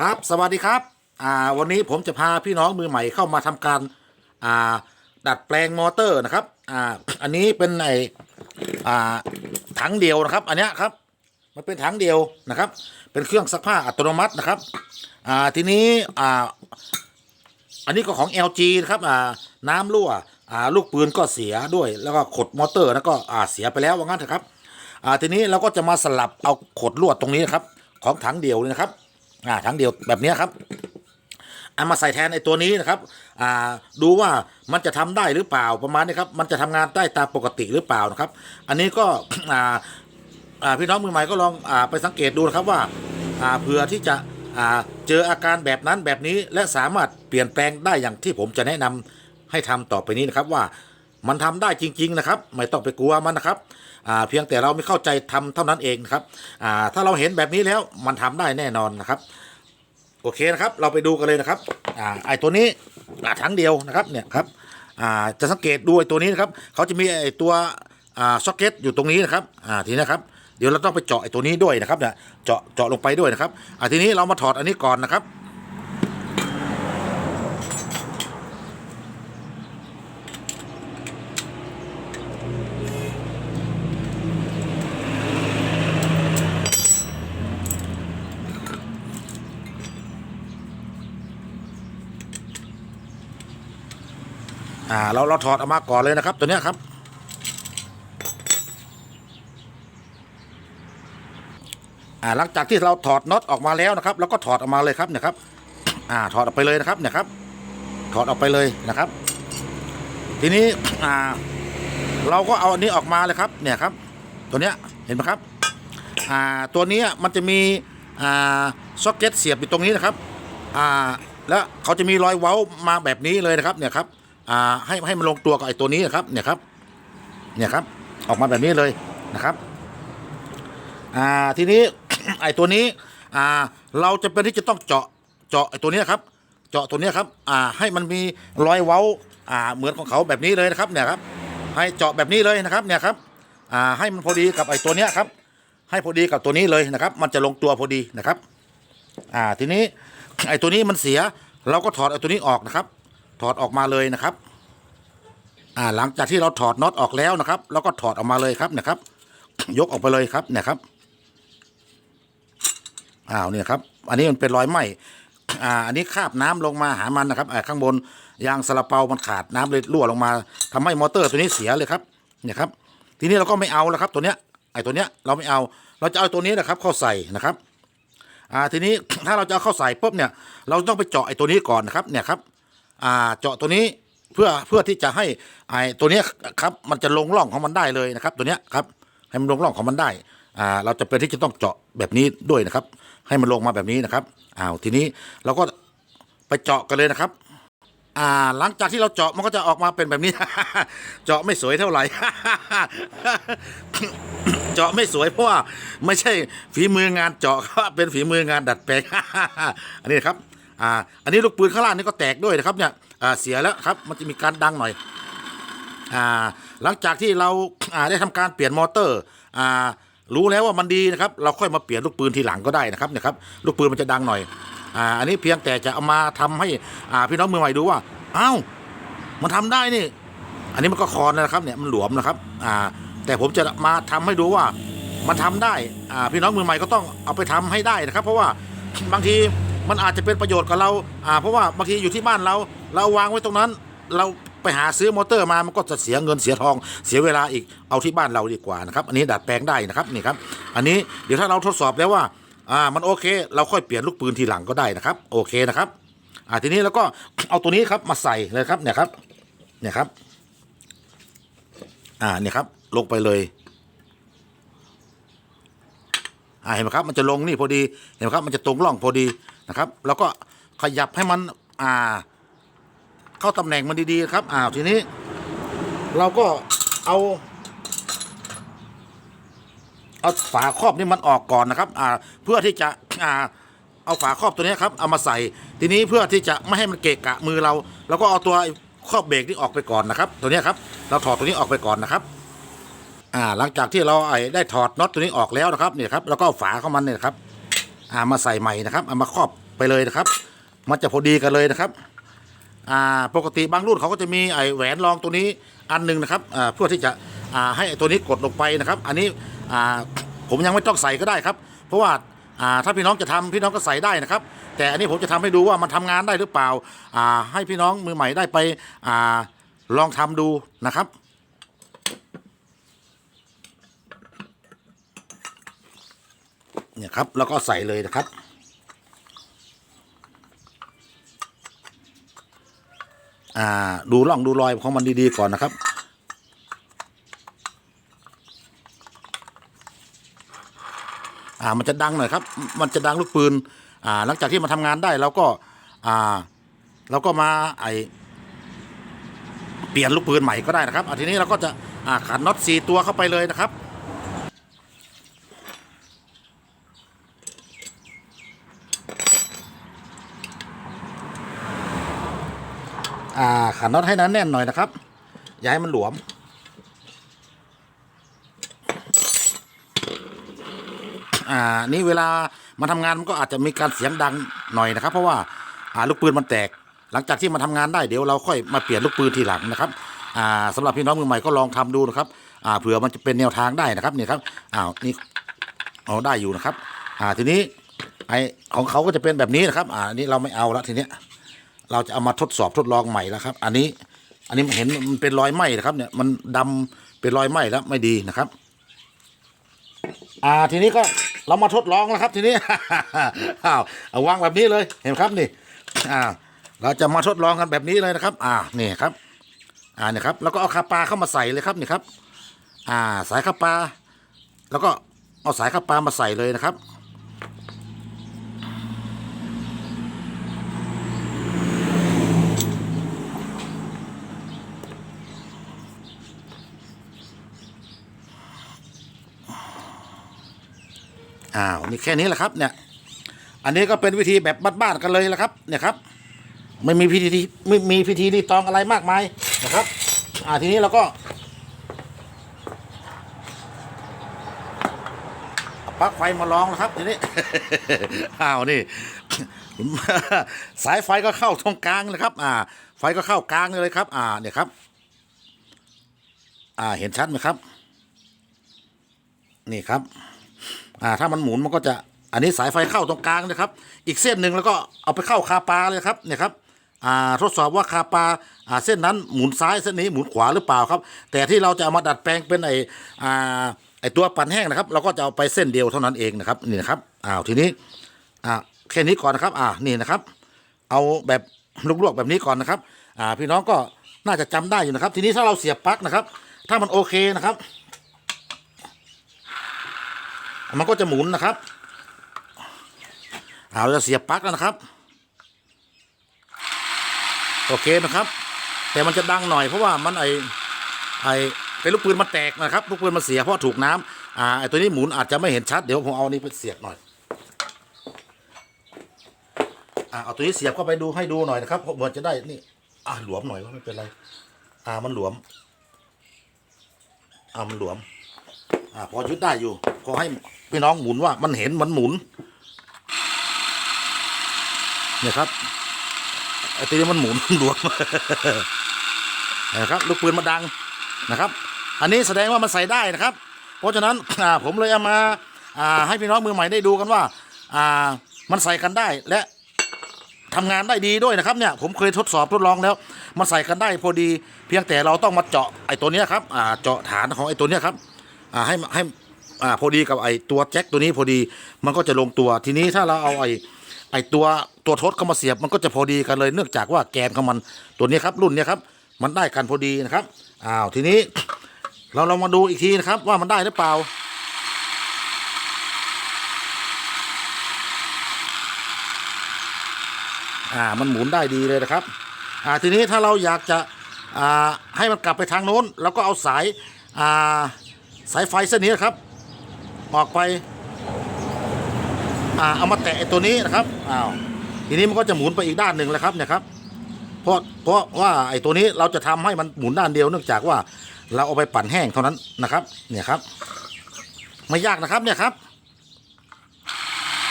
ครับสวัสดีครับอ่าวันนี้ผมจะพาพี่น้องมือใหม่เข้ามาทำการอ่าดัดแปลงมอเตอร์นะครับอ่าอันนี้เป็นไออ่าถังเดียวนะครับ อันนี้ครับมันเป็นถังเดียวนะครับ เป็นเครื่องซักผ้าอัตโนมัตินะครับอ่าทีนี้อ่าอันนี้ก็ของ LG นะครับอ่าน้ำรั่วอ่าลูกปืนก็เสียด้วย แล้วก็ขดมอเตอร์แล้วก็อ่าเสียไปแล้วว่างั้นเถอะครับอ่าทีนี้เราก็จะมาสลับเอาขดลวดตรงนี้นะครับของถังเดียวเลยนะครับ อ่าถังเดียวแบบนี้ครับเอามาใส่แทนไอ้ตัวนี้นะครับ อ่า ดูว่ามันจะทำได้หรือเปล่าประมาณนี้ครับ มันจะทำงานได้ตามปกติหรือเปล่านะครับ อันนี้ก็ อ่า อ่า พี่น้องมือใหม่ก็ลอง อ่า ไปสังเกตดูนะครับว่า อ่า เผื่อที่จะ อ่า เจออาการแบบนั้นแบบนี้ และสามารถเปลี่ยนแปลงได้อย่างที่ผมจะแนะนำให้ทำต่อไปนี้นะครับว่า มันทำได้จริง ๆ นะครับ ไม่ต้องไปกลัวมันนะครับเพียงแต่เราไม่เข้าใจทำเท่านั้นเองครับถ้าเราเห็นแบบนี้แล้วมันทำได้แน่นอนนะครับ โอเคนะครับ เราไปดูกันเลยนะครับอไอ้ตัวนี้ทั้งเดียวนะครับเนี่ยครับจะสังเกตดูไอตัวนี้นะครับเขาจะมีไอ้ตัวซ็อกเก็ตอยู่ตรงนี้นะครับทีนี้ครับเดี๋ยวเราต้องไปเจาะไอ้ตัวนี้ด้วยนะครับเนี่ยเจาะเจาะลงไปด้วยนะครับทีนี้เรามาถอดอันนี้ก่อนนะครับ เราเราถอดออกมาก่อนเลยนะครับ ตัวเนี้ยครับ อ่าหลังจากที่เราถอดน็อตออกมาแล้วนะครับ แล้วก็ถอดออกมาเลยครับเนี่ยครับ อ่าถอดออกไปเลยนะครับเนี่ยครับ ถอดออกไปเลยนะครับ ทีนี้อ่า เราก็เอาอันนี้ออกมาเลยครับ เนี่ยครับ ตัวเนี้ยเห็นไหมครับ อ่าตัวนี้มันจะมีอ่าซ็อกเก็ตเสียบอยู่ตรงนี้นะครับ อ่าแล้วเขาจะมีรอยเว้ามาแบบนี้เลยนะครับเนี่ยครับ อ่าให้ให้มันลงตัวกับไอ้ตัวนี้นะครับเนี่ยครับเนี่ยครับ ออกมาแบบนี้เลยนะครับอ่าทีนี้ไอ้ตัวนี้อ่าเราจะเป็นที่จะต้องเจาะเจาะไอ้ตัวนี้ครับเจาะตัวนี้ครับอ่าให้มันมีรอยเว้าอ่าเหมือนของเขาแบบนี้เลยนะครับเนี่ยครับ ให้เจาะแบบนี้เลยนะครับเนี่ยครับอ่าให้มันพอดีกับไอ้ตัวนี้ครับ ให้พอดีกับตัวนี้เลยนะครับ มันจะลงตัวพอดีนะครับอ่าทีนี้ไอ้ตัวนี้มันเสียเราก็ถอดไอ้ตัวนี้ออกนะครับ ถอดออกมาเลยนะครับ อ่าหลังจากที่เราถอดน็อตออกแล้วนะครับ แล้วก็ถอดออกมาเลยครับเนะครับ ยกออกไปเลยครับเนี่ยครับอ้าวเนี่ยครับ อันนี้มันเป็นรอยไหมอ่าอันนี้คาบน้ำลงมาหามันนะครับอ่าข้างบนยางสลัเปามันขาดน้ำเลยรั่วลงมาทำให้มอเตอร์ตัวนี้เสียเลยครับ เนี่ยครับ ทีนี้เราก็ไม่เอาแล้วครับตัวเนี้ยไอ้ตัวเนี้ยเราไม่เอา เราจะเอาตัวนี้นะครับ เข้าใส่นะครับ อ่าทีนี้ถ้าเราจะเอาเข้าใส่ปุ๊บเนี่ย เราต้องไปเจาะไอ้ตัวนี้ก่อนนะครับ เนี่ยครับ อ่าเจาะตัวนี้เพื่อเพื่อที่จะให้ไอ้ตัวเนี้ยครับมันจะลงร่องของมันได้เลยนะครับ ตัวเนี้ยครับให้มันลงร่องของมันได้อ่าเราจะเป็นที่จะต้องเจาะแบบนี้ด้วยนะครับ ให้มันลงมาแบบนี้นะครับอ้าวทีนี้เราก็ไปเจาะกันเลยนะครับอ่าหลังจากที่เราเจาะมันก็จะออกมาเป็นแบบนี้ เจาะไม่สวยเท่าไหร่ เจาะไม่สวยเพราะว่าไม่ใช่ฝีมืองานเจาะครับเป็นฝีมืองานดัดแปลงอันนี้นครับ อ่าอันนี้ลูกปืนข้างล่างนี่ก็แตกด้วยนะครับเนี่ยอ่าเสียแล้วครับมันจะมีการดังหน่อยอ่าหลังจากที่เราอ่าได้ทำการเปลี่ยนมอเตอร์อ่ารู้แล้วว่ามันดีนะครับเราค่อยมาเปลี่ยนลูกปืนทีหลังก็ได้นะครับเนี่ยครับลูกปืนมันจะดังหน่อยอ่าอันนี้เพียงแต่จะเอามาทำให้อ่าพี่น้องมือใหม่ดูว่าอ้าวมันทำได้นี่ อันนี้มันก็คอนนะครับเนี่ยมันหลวมนะครับอ่าแต่ผมจะมาทำให้ดูว่ามันทำได้อ่าพี่น้องมือใหม่ก็ต้องเอาไปทำให้ได้นะครับ เพราะว่าบางที มันอาจจะเป็นประโยชน์กับเราอ่าเพราะว่าบางทีอยู่ที่บ้านเรา เราวางไว้ตรงนั้น เราไปหาซื้อมอเตอร์มามันก็จะเสียเงินเสียทองเสียเวลาอีกเอาที่บ้านเราดีกว่านะครับ อันนี้ดัดแปลงได้นะครับนี่ครับ อันนี้เดี๋ยวถ้าเราทดสอบแล้วว่าอ่ามันโอเค เราค่อยเปลี่ยนลูกปืนทีหลังก็ได้นะครับ โอเคนะครับอ่าทีนี้เราก็เอาตัวนี้ครับมาใส่เลยครับเนี่ยครับเนี่ยครับ อ่าเนี่ยครับ ลงไปเลยอ่าเห็นไหมครับมันจะลงนี่พอดีเห็นไหมครับมันจะตรงร่องพอดี นะครับ แล้วก็ขยับให้มันอ่า เข้าตำแหน่งมันดีๆครับอ้าวทีนี้ เราก็เอา เอาฝาครอบนี่มันออกก่อนนะครับ อ่า เพื่อที่จะอ่าเอาฝาครอบตัวนี้ครับเอามาใส่ทีนี้เพื่อที่จะไม่ให้มันเกะกะมือเราแล้วก็เอาตัวครอบเบรกนี่ออกไปก่อนนะครับ ตัวนี้ครับ เราถอดตัวนี้ออกไปก่อนนะครับอ่าหลังจากที่เราไอ้ได้ถอดน็อตตัวนี้ออกแล้วนะครับเนี่ยครับแล้วก็เอาฝาเข้ามันเนี่ยครับอ่ามาใส่ใหม่นะครับเอามาครอบ ไปเลยนะครับ มันจะพอดีกันเลยนะครับอ่าปกติบางรุ่นเขาก็จะมีไอแหวนรองตัวนี้อันหนึ่งนะครับอ่าเพื่อที่จะอ่าให้ตัวนี้กดลงไปนะครับ อันนี้อ่าผมยังไม่ต้องใส่ก็ได้ครับ เพราะว่าอ่าถ้าพี่น้องจะทำพี่น้องก็ใส่ได้นะครับ แต่อันนี้ผมจะทำให้ดูว่ามันทำงานได้หรือเปล่าอ่าให้พี่น้องมือใหม่ได้ไปอ่าลองทำดูนะครับเนี่ยครับแล้วก็ใส่เลยนะครับ อ่า ดูร่องดูรอยของมันดีๆก่อนนะครับ อ่ามันจะดังหน่อยครับ มันจะดังลูกปืน อ่า หลังจากที่มันทำงานได้เราก็ อ่าเราก็มาไอเปลี่ยนลูกปืนใหม่ก็ได้นะครับอ่าทีนี้เราก็จะขันน็อตสี่ตัวเข้าไปเลยนะครับ อ่าขันน็อตให้นั้นแน่นหน่อยนะครับ อย่าให้มันหลวม อ่า นี่เวลามันทำงานมันก็อาจจะมีการเสียงดังหน่อยนะครับ เพราะว่าอ่าลูกปืนมันแตก หลังจากที่มันทำงานได้เดี๋ยวเราค่อยมาเปลี่ยนลูกปืนทีหลังนะครับอ่าสำหรับพี่น้องมือใหม่ก็ลองทำดูนะครับอ่าเผื่อมันจะเป็นแนวทางได้นะครับนี่ครับอ้าวนี่เอาได้อยู่นะครับ อ่าทีนี้ไอของเขาก็จะเป็นแบบนี้นะครับ อ่าอันนี้เราไม่เอาละทีเนี้ย เราจะเอามาทดสอบทดลองใหม่แล้วครับ อันนี้อันนี้เห็นมันเป็นรอยไหม้นะครับ เนี่ยมันดำเป็นรอยไหม้แล้วไม่ดีนะครับ อ่าทีนี้ก็เรามาทดลองแล้วครับ ทีนี้อ้าวเอาวางแบบนี้เลยเห็นครับนี่ อ่า เราจะมาทดลองกันแบบนี้เลยนะครับ อ่านี่ครับ อ่าเนี่ยครับ แล้วก็เอาคาปลาเข้ามาใส่เลยครับนี่ครับ อ่า สายคาปลาแล้วก็เอาสายคาปลามาใส่เลยนะครับ อ้าวมีแค่นี้แหละครับเนี่ยอันนี้ก็เป็นวิธีแบบบ้านๆกันเลยแหละครับเนี่ยครับ ไม่มีพิธีไม่มีพิธีรีตองอะไรมากมายนะครับ อ่าทีนี้เราก็ปลั๊กไฟมาลองแล้วครับทีนี้อ้าวนี่ สายไฟก็เข้าตรงกลางเลยครับ อ่า ไฟก็เข้ากลางเลยครับ อ่า เนี่ยครับ อ่าเห็นชัดไหมครับ นี่ครับ อ่าถ้ามันหมุนมันก็จะอันนี้สายไฟเข้าตรงกลางนะครับ อีกเส้นหนึ่งแล้วก็เอาไปเข้าคาปลาเลยครับเนี่ยครับอ่าทดสอบว่าคาปลาอ่าเส้นนั้นหมุนซ้ายเส้นนี้หมุนขวาหรือเปล่าครับ แต่ที่เราจะเอามาดัดแปลงเป็นไออ่าไอตัวปั่นแห้งนะครับ เราก็จะเอาไปเส้นเดียวเท่านั้นเองนะครับนี่นะครับอ้าวทีนี้อ่าแค่นี้ก่อนนะครับอ่านี่นะครับ เอาแบบลวกๆแบบนี้ก่อนนะครับอ่าพี่น้องก็น่าจะจำได้อยู่นะครับ ทีนี้ถ้าเราเสียบปลั๊กนะครับ ถ้ามันโอเคนะครับ มันก็จะหมุนนะครับเอาเราจะเสียบปลั๊กแล้วนะครับ โอเคนะครับ แต่มันจะดังหน่อยเพราะว่ามันไอไอเป็นลูกปืนมันแตกนะครับลูกปืนมันเสียเพราะถูกน้ำอ่าไอตัวนี้หมุนอาจจะไม่เห็นชัดเดี๋ยวผมเอาอันนี้ไปเสียบหน่อยอ่าเอาตัวนี้เสียบเข้าไปดูให้ดูหน่อยนะครับเพราะมือนจะได้นี่อ่าหลวมหน่อยว่าไม่เป็นไร อ่ามันหลวมอ่ามันหลวม อ่าพอยุดได้อยู่พอให้พี่น้องหมุนว่ามันเห็นมันหมุนเนี่ยครับไอ้ตีนี้มันหมุนหลวมนะครับลูกปืนมันดังนะครับ อันนี้แสดงว่ามันใส่ได้นะครับ เพราะฉะนั้นผมเลยเอามาให้พี่น้องมือใหม่ได้ดูกันว่ามันใส่กันได้และทำงานได้ดีด้วยนะครับเนี่ยผมเคยทดสอบทดลองแล้ว มันใส่กันได้พอดี เพียงแต่เราต้องมาเจาะไอ้ตัวนี้ครับเจาะฐานของไอ้ตัวนี้ครับ อ่าให้ให้อ่าพอดีกับไอ้ตัวแจ็คตัวนี้พอดีมันก็จะลงตัวทีนี้ถ้าเราเอาไอ้ไอ้ตัวตัวทดเข้ามาเสียบมันก็จะพอดีกันเลยเนื่องจากว่าแกนของมันตัวนี้ครับรุ่นเนี้ยครับมันได้กันพอดีนะครับอ้าวทีนี้เราลองมาดูอีกทีนะครับว่ามันได้หรือเปล่าอ่ามันหมุนได้ดีเลยนะครับอ่าทีนี้ถ้าเราอยากจะอ่าให้มันกลับไปทางโน้นเราก็เอาสายอ่า สายไฟเส้นนี้นครับ ออกไปอ่าเอามาแตะตัวนี้นะครับอ้าวทีนี้มันก็จะหมุนไปอีกด้านหนึ่งแล้วครับเนี่ยครับเพราะเพราะว่าไอ้ตัวนี้เราจะทำให้มันหมุนด้านเดียวเนื่องจากว่าเราเอาไปปั่นแห้งเท่านั้นนะครับ เนี่ยครับ ไม่ยากนะครับเนี่ยครับ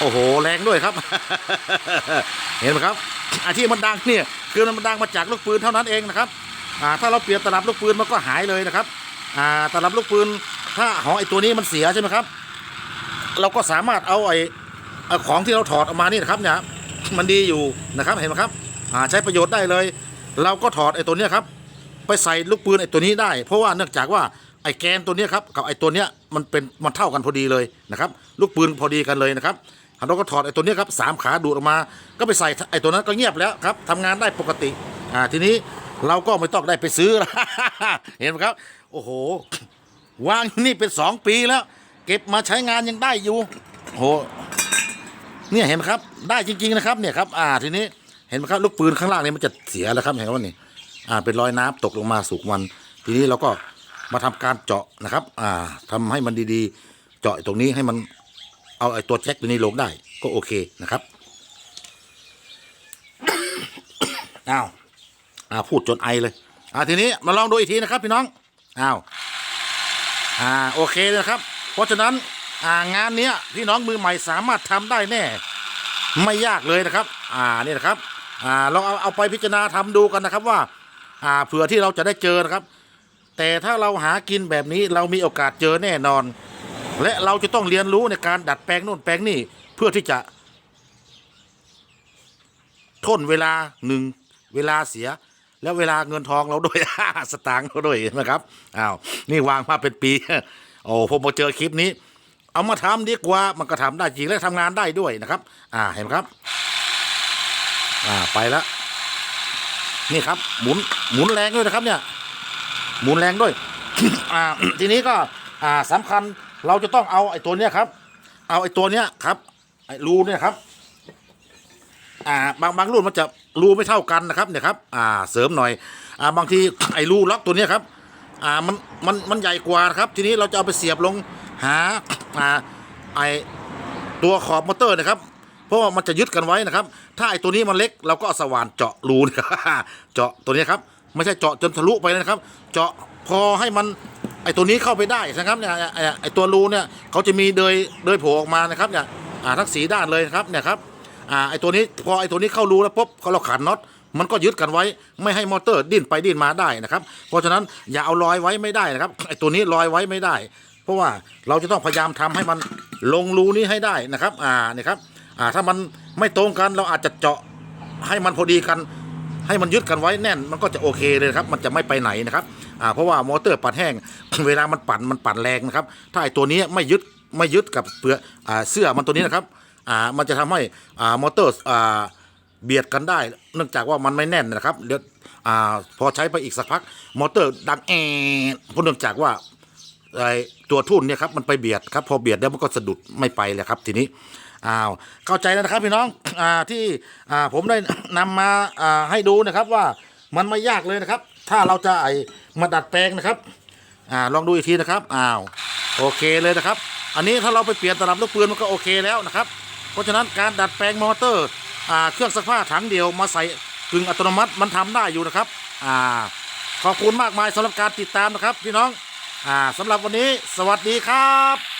โอ้โหแรงด้วยครับ เห็นไหมครับอาที่มันดังเนี่ยคือมันดังมาจากลูกปืนเท่านั้นเองนะครับอ่าถ้าเราเปลี่ยนตลับลูกปืนมันก็หายเลยนะครับอ่าตลับลูกปืน ถ้าของไอ้ตัวนี้มันเสียใช่ไหมครับ เราก็สามารถเอาไอ้ของที่เราถอดออกมานี่นะครับเนี่ยมันดีอยู่นะครับเห็นไหมครับใช้ประโยชน์ได้เลย เราก็ถอดไอ้ตัวนี้ครับ ไปใส่ลูกปืนไอ้ตัวนี้ได้ เพราะว่าเนื่องจากว่าไอ้แกนตัวนี้ครับกับไอ้ตัวเนี้ยมันเป็นมันเท่ากันพอดีเลยนะครับ ลูกปืนพอดีกันเลยนะครับเราก็ถอดไอ้ตัวนี้ครับสามขาดูดออกมา ก็ไปใส่ไอ้ตัวนั้นก็เงียบแล้วครับทำงานได้ปกติอ่าทีนี้เราก็ไม่ต้องได้ไปซื้อ เห็นไหมครับ โอ้โห วางนี่เป็นสองปีแล้ว เก็บมาใช้งานยังได้อยู่โหเนี่ยเห็นไหมครับ ได้จริง ๆ นะครับ เนี่ยครับ อ่าทีนี้เห็นไหมครับลูกปืนข้างล่างนี่มันจะเสียแล้วครับเห็นไหมว่านี่อ่าเป็นรอยน้ำตกลงมาสุกมัน ทีนี้เราก็มาทำการเจาะนะครับ อ่าทำให้มันดีๆ เจาะตรงนี้ให้มันเอาไอ้ตัวแจ็คตัวนี้ลงได้ ก็โอเคนะครับอ้าวอ่าพูดจนไอเลย อ่าทีนี้มาลองดูอีกทีนะครับพี่น้องอ้าว อ่าโอเคเลยนะครับ เพราะฉะนั้นอ่างานเนี้ยพี่น้องมือใหม่สามารถทำได้แน่ ไม่ยากเลยนะครับ อ่านี่นะครับอ่าเราเอาเอาไปพิจารณาทำดูกันนะครับว่าอ่าเผื่อที่เราจะได้เจอนะครับ แต่ถ้าเราหากินแบบนี้เรามีโอกาสเจอแน่นอน และเราจะต้องเรียนรู้ในการดัดแปลงโน่นแปลงนี่เพื่อที่จะทนเวลาหนึ่งเวลาเสีย แล้วเวลาเงินทองเราด้วย สตางค์เราด้วยนไหมครับอ้าวนี่วางมาเป็นปี โอ้ผมมาเจอคลิปนี้ เอามาทำดีกว่ามันก็ทำได้จริงและทำงานได้ด้วยนะครับ อ่าเห็นไหมครับอ่าไปแล้วนี่ครับ หมุนหมุนแรงด้วยนะครับ เนี่ย หมุนแรงด้วยอ่าทีนี้ก็อ่าสำคัญเราจะต้องเอาไอ้ตัวเนี้ยครับ เอาไอ้ตัวเนี้ยครับไอ้รูเนี่ยครับ อ่าบางบางรุ่นมันจะรูไม่เท่ากันนะครับเนี่ยครับอ่าเสริมหน่อยอ่าบางทีไอ้รูล็อกตัวเนี้ยครับอ่ามันมันมันใหญ่กว่านะครับ ทีนี้เราจะเอาไปเสียบลงหาอ่าไอตัวขอบมอเตอร์นะครับ เพราะว่ามันจะยึดกันไว้นะครับ ถ้าไอตัวนี้มันเล็กเราก็เอาสว่านเจาะรูนะครับเจาะตัวนี้ครับไม่ใช่เจาะจนทะลุไปนะครับ เจาะพอให้มันไอตัวนี้เข้าไปได้นะครับเนี่ยไอ้ไอไอตัวรูเนี่ยเขาจะมีเดยเดยโผล่ออกมานะครับเนี่ยอ่าทั้งสีด้านเลยนะครับเนี่ยครับ อ่าไอตัวนี้พอไอตัวนี้เข้ารูแล้วปุ๊บเราขันน็อตมันก็ยึดกันไว้ไม่ให้มอเตอร์ดิ้นไปดิ้นมาได้นะครับ เพราะฉะนั้นอย่าเอาลอยไว้ไม่ได้นะครับไอตัวนี้ลอยไว้ไม่ได้ เพราะว่าเราจะต้องพยายามทำให้มันลงรูนี้ให้ได้นะครับ อ่านี่ครับอ่าถ้ามันไม่ตรงกันเราอาจจะเจาะให้มันพอดีกัน ให้มันยึดกันไว้แน่น มันก็จะโอเคเลยครับ มันจะไม่ไปไหนนะครับอ่าเพราะว่ามอเตอร์ปัดแห้ง เวลามันปั่นมันปั่นแรงนะครับ ถ้าไอตัวนี้ไม่ยึดไม่ยึดกับเปลือกอ่าเสื้อมันตัวนี้นะครับ อ่ามันจะทำให้อ่ามอเตอร์อ่าเบียดกันได้ เนื่องจากว่ามันไม่แน่นนะครับเดี๋ยวอ่าพอใช้ไปอีกสักพัก มอเตอร์ดังแอดเพราะเนื่องจากว่าไอตัวทุ่นเนี่ยครับมันไปเบียดครับพอเบียดแล้วมันก็สะดุดไม่ไปเลยครับทีนี้อ้าวเข้าใจแล้วนะครับพี่น้องอ่าที่อ่าผมได้นำมาอ่าให้ดูนะครับว่ามันไม่ยากเลยนะครับ ถ้าเราจะไอมาดัดแปลงนะครับอ่าลองดูอีกทีนะครับอ้าวโอเคเลยนะครับ อันนี้ถ้าเราไปเปลี่ยนตลับลูกปืนมันก็โอเคแล้วนะครับ เพราะฉะนั้นการดัดแปลงมอเตอร์อ่าเครื่องซักผ้าถังเดียวมาใส่กึ่งอัตโนมัติมันทำได้อยู่นะครับอ่าขอบคุณมากมายสำหรับการติดตามนะครับพี่น้องอ่าสำหรับวันนี้สวัสดีครับ